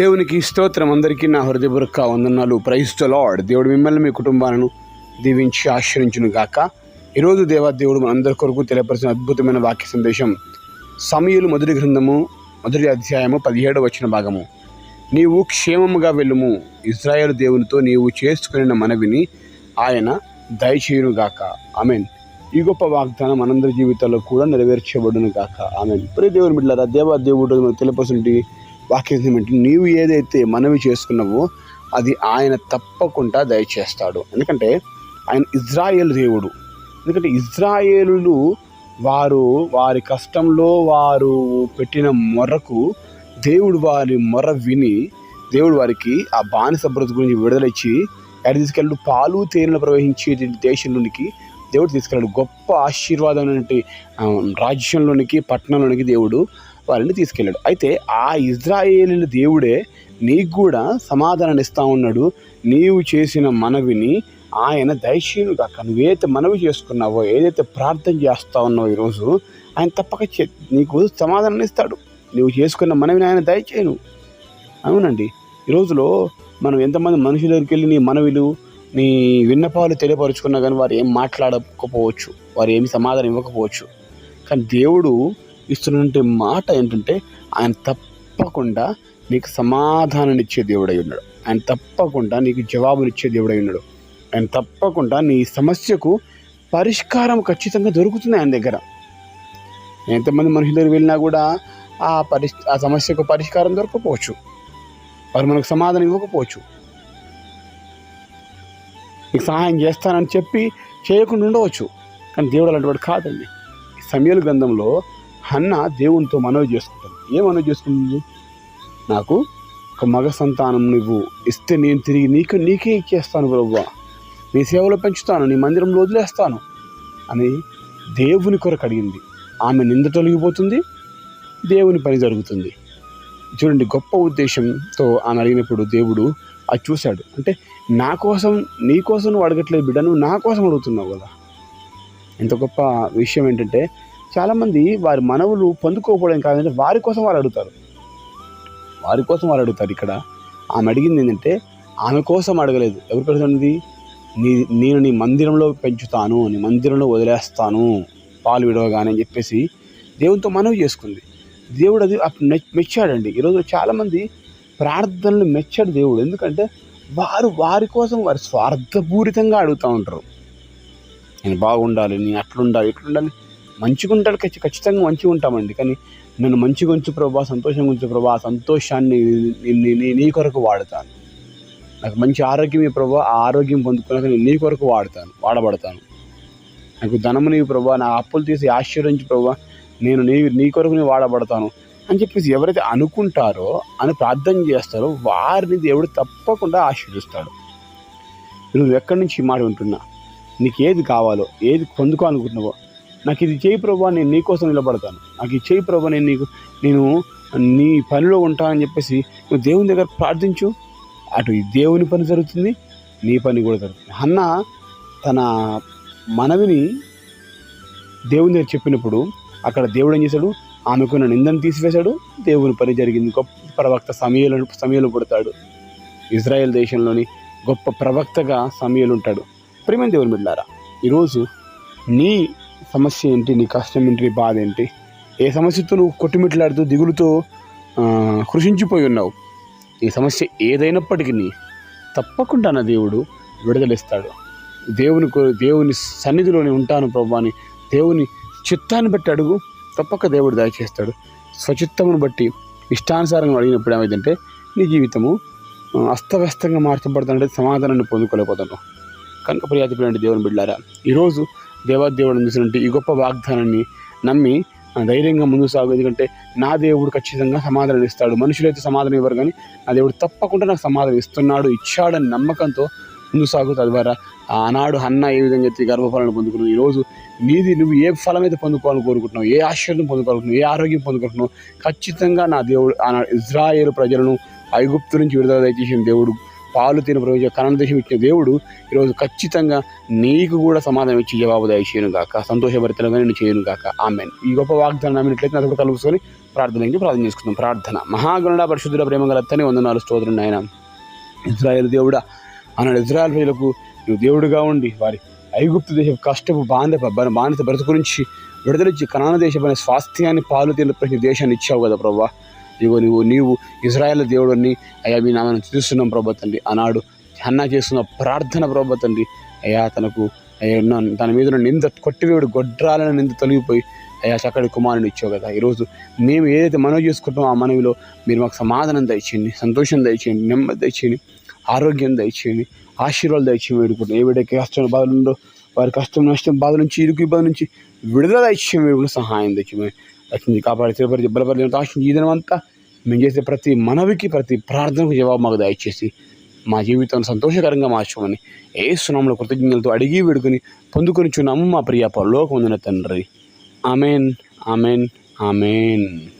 దేవునికి స్తోత్రం. అందరికీ నా హృదయపూర్వక వందనాలు. ప్రైజ్ లార్డ్ దేవుడు మిమ్మల్ని మీ కుటుంబాలను దీవించి ఆశ్రయించును గాక. ఈరోజు దేవా దేవుడు మనందరి కొరకు తెలియపరిచిన అద్భుతమైన వాక్య సందేశం. సమయులు మొదటి గ్రంథము మొదటి అధ్యాయము పదిహేడు వచ్చిన భాగము. నీవు క్షేమముగా వెళ్ళుము. ఇజ్రాయేల్ దేవునితో నీవు చేసుకున్న మనవిని ఆయన దయచేయును గాక. ఆమెన్ ఈ గొప్ప వాగ్దానం మనందరి జీవితాల్లో కూడా నెరవేర్చబడును గాక. ఆమెన్ ప్రియ దేవుని బిడ్డారా దేవా దేవుడు మనకు తెలియపరుచుంటి వాక్యం నీవు ఏదైతే మనవి చేసుకున్నావో అది ఆయన తప్పకుండా దయచేస్తాడు. ఎందుకంటే ఆయన ఇజ్రాయేల్ దేవుడు. ఎందుకంటే ఇజ్రాయేలులు వారు వారి కష్టంలో వారు పెట్టిన మొరకు దేవుడు వారి మొర విని దేవుడు వారికి ఆ బానిస బ్రతుకు గురించి విడుదలిచ్చి ఎక్కడ తీసుకెళ్ళు పాలు తేనెలు ప్రవహించే దేశంలోనికి దేవుడు తీసుకెళ్ళాడు. గొప్ప ఆశీర్వాదం రాజ్యంలోనికి పట్టణంలోనికి దేవుడు వారిని తీసుకెళ్ళాడు. అయితే ఆ ఇజ్రాయేలీల దేవుడే నీకు కూడా సమాధానాన్ని ఇస్తా ఉన్నాడు. నీవు చేసిన మనవిని ఆయన దయశీనుగా కాక నువ్వేదైతే మనవి చేసుకున్నావో ఏదైతే ప్రార్థన చేస్తా ఉన్నావో ఈరోజు ఆయన తప్పక చే- నీకు సమాధానం ఇస్తాడు. నువ్వు చేసుకున్న మనవిని ఆయన దయచేయను. అవునండి. ఈ రోజులో మనం ఎంతమంది మనుషుల దగ్గరికి వెళ్ళి నీ మనవిలు నీ విన్నపాలు తెలియపరుచుకున్నా కానీ వారు ఏం మాట్లాడకపోవచ్చు వారు ఏమి సమాధానం ఇవ్వకపోవచ్చు. కానీ దేవుడు ఇస్తున్నటువంటి మాట ఏంటంటే ఆయన తప్పకుండా నీకు సమాధానాన్నిచ్చే దేవుడై ఉన్నాడు. ఆయన తప్పకుండా నీకు జవాబునిచ్చే దేవుడై ఉన్నాడు. ఆయన తప్పకుండా నీ సమస్యకు పరిష్కారం ఖచ్చితంగా దొరుకుతుంది ఆయన దగ్గర. ఎంతమంది మనుషుల దగ్గర వెళ్ళినా కూడా ఆ పరి ఆ సమస్యకు పరిష్కారం దొరకకపోవచ్చు వారు మనకు సమాధానం ఇవ్వకపోవచ్చు. నీకు సహాయం చేస్తానని చెప్పి చేయకుండా ఉండవచ్చు. కానీ దేవుడు అలాంటి వాడు కాదండి. ఈ సమయాల గ్రంథంలో హన్న దేవునితో మనవి చేసుకుంటుంది ఏం మనవి చేసుకుంటుంది? నాకు ఒక మగ సంతానం నువ్వు ఇస్తే నేను తిరిగి నీకు నీకే ఇచ్చేస్తాను ప్రభు నీ సేవలో పెంచుతాను నీ మందిరంలో వదిలేస్తాను అని దేవుని కొరకు అడిగింది. ఆమె నింద తొలగిపోతుంది దేవుని పని జరుగుతుంది. చూడండి గొప్ప ఉద్దేశంతో ఆమె అడిగినప్పుడు దేవుడు అది చూశాడు. అంటే నా కోసం నీ కోసం నువ్వు అడగట్లేదు బిడ్డ నువ్వు నా కోసం అడుగుతున్నావు కదా. ఎంత గొప్ప విషయం ఏంటంటే చాలామంది వారి మనవులు పొందుకోకపోవడం కాదంటే వారి కోసం వారు అడుగుతారు. వారి కోసం వారు అడుగుతారు ఇక్కడ. ఆమె అడిగింది ఏంటంటే ఆమె కోసం అడగలేదు. ఎవరి కోసం నీ నేను నీ మందిరంలో పెంచుతాను నీ మందిరంలో వదిలేస్తాను. పాలు విడవగానే అని చెప్పేసి దేవునితో మనవి చేసుకుంది. దేవుడు అది అప్పుడు మెచ్చాడండి. ఈరోజు చాలామంది ప్రార్థనలు మెచ్చాడు దేవుడు. ఎందుకంటే వారు వారి కోసం వారు స్వార్థపూరితంగా అడుగుతూ ఉంటారు. నేను బాగుండాలి నేను అట్లుండాలి ఇట్లుండాలి మంచిగా ఉంటాడు ఖచ్చి- ఖచ్చితంగా మంచిగా ఉంటామండి. కానీ నన్ను మంచిగా ఉంచు ప్రభా సంతోషంగా ఉంచు ప్రభా ఆ సంతోషాన్ని నీ- నీ- కొరకు వాడతాను. నాకు మంచి ఆరోగ్యం ఈ ప్రభా ఆ ఆరోగ్యం పొందుకున్నాక నేను నీ కొరకు వాడతాను వాడబడతాను. నాకు ధనము నీవు ప్రభా నా అప్పులు తీసి ఆశ్చర్యించు ప్రభా నేను నీ నీ కొరకు నేను వాడబడతాను అని చెప్పేసి ఎవరైతే అనుకుంటారో అని ప్రార్థన చేస్తారో వారిని దేవుడు తప్పకుండా ఆశీర్దిస్తాడు నువ్వు ఎక్కడి నుంచి మాట ఉంటున్నా నీకు ఏది కావాలో ఏది పొందుకోవాలనుకుంటున్నావో నాకు ఇది చేయి ప్రభా నేను నీకోసం నిలబడతాను. నాకు ఇది చేయి ప్రభా నేను నీకు నేను నీ పనిలో ఉంటానని చెప్పేసి నువ్వు దేవుని దగ్గర ప్రార్థించు. అటు ఈ దేవుని పని జరుగుతుంది నీ పని కూడా జరుగుతుంది. అన్న తన మనవిని దేవుని దగ్గర చెప్పినప్పుడు అక్కడ దేవుడు ఏం చేశాడు? ఆమెకున్న నిందను తీసివేశాడు. దేవుని పని జరిగింది. గొప్ప ప్రవక్త సమయలు సమయలు పుడతాడు. ఇజ్రాయెల్ దేశంలోని గొప్ప ప్రవక్తగా సమయలు ఉంటాడు. ప్రేమ దేవుని బిడ్డారా ఈరోజు నీ సమస్య ఏంటి? నీ కష్టం ఏంటి? నీ బాధ ఏంటి? ఏ సమస్యతో నువ్వు కొట్టుమిట్లాడుతూ దిగులుతో కృషించిపోయి ఉన్నావు? ఈ సమస్య ఏదైనప్పటికీ తప్పకుండా నా దేవుడు విడుదలిస్తాడు. దేవుని దేవుని సన్నిధిలోనే ఉంటాను ప్రభు అని దేవుని చిత్తాన్ని బట్టి అడుగు. తప్పక దేవుడు దయచేస్తాడు. స్వచిత్తమును బట్టి ఇష్టానుసారంగా అడిగినప్పుడు ఏమైందంటే నీ జీవితము అస్తవ్యస్తంగా మార్చబడుతుందంటే సమాధానాన్ని పొందుకోలేకపోతున్నావు. కనుక ప్రియాతి దేవుని బిడ్డారా ఈరోజు దేవాదేవుడు అందించినటువంటి ఈ గొప్ప వాగ్దానాన్ని నమ్మి ఆ, ధైర్యంగా ముందుకు సాగు. ఎందుకంటే నా దేవుడు ఖచ్చితంగా సమాధానం ఇస్తాడు. మనుషులైతే సమాధానం ఇవ్వరు కానీ నా దేవుడు తప్పకుండా నాకు సమాధానం ఇస్తున్నాడు ఇచ్చాడని నమ్మకంతో ముందు సాగు. తద్వారా ఆనాడు అన్న ఏ విధంగా అయితే గర్భఫలాన్ని పొందుకున్నావు ఈరోజు నీది నువ్వు ఏ ఫలం అయితే పొందుకోవాలని కోరుకుంటున్నావు ఏ ఆశ్చర్యం పొందుకోవాలనుకుంటున్నావు ఏ ఆరోగ్యం పొందుకుంటున్నావు ఖచ్చితంగా నా దేవుడు ఆనాడు ఇజ్రాయేల్ ప్రజలను ఐగుప్తు నుంచి విడుదల దయచేసిన దేవుడు పాలు తిన ప్రవేశ కన్నడ దేశం ఇచ్చిన దేవుడు ఈరోజు ఖచ్చితంగా నీకు కూడా సమాధానం ఇచ్చి జవాబు దయచేయను గాక సంతోషభరితలుగా నేను చేయను గాక. ఆమె ఈ గొప్ప వాగ్దానం నమ్మినట్లయితే నాతో కూడా కలుపుకొని ప్రార్థనకి ప్రార్థన చేసుకుందాం. ప్రార్థన. మహాగణుడ పరిశుద్ధుల ప్రేమ గలత్తని వంద వందనాలు స్తోత్రం నాయన. ఇజ్రాయేల్ దేవుడా అన్నాడు ఇజ్రాయల్ ప్రజలకు నువ్వు దేవుడుగా ఉండి వారి ఐగుప్తు దేశ కష్టపు బాంధ బానిస బ్రతుకు గురించి విడుదలిచ్చి కనాన దేశమైన స్వాస్థ్యాన్ని పాలు ప్రతి దేశాన్ని ఇచ్చావు కదా ప్రభా. ఇగో నువ్వు నీవు ఇజ్రాయెల్ దేవుడిని అయ్యా మీ నామని చూస్తున్నాం ప్రభా తండ్రి. ఆనాడు హన్నా చేస్తున్న ప్రార్థన ప్రభా తండ్రి. అయ్యా తనకు అయ్యా ఉన్న- తన మీద నింద కొట్టివేడు గొడ్రాలను నింద తొలగిపోయి అయ్యా చక్కటి కుమారుని ఇచ్చావు కదా. ఈరోజు మేము ఏదైతే మనవి చేసుకుంటామో ఆ మనవిలో మీరు మాకు సమాధానం దయచేయండి సంతోషం దయచేయండి నెమ్మది దయచేయండి ఆరోగ్యం దయచేయండి ఆశీర్వాదాలు దయచేయండి వేడుకుంటాం ఏ వీడికి కష్టం బాధలు ఉండో వారి కష్టం నష్టం బాధ నుంచి ఇరుకు ఇబ్బంది నుంచి విడుదల దయచేయం వేడుకుని సహాయం దయచేయమని రక్షించి కాపాడి తిరుపతి బలపరి ఆశించి ఈ మేము చేసే ప్రతి మనవికి ప్రతి ప్రార్థనకు జవాబు మాకు దయచేసి మా జీవితం సంతోషకరంగా మార్చమని ఏ సునాముల కృతజ్ఞతలతో అడిగి వేడుకొని పొందుకొని చున్నాము మా ప్రియ పరలోకం ఉందిన తండ్రి. Amen amen amen.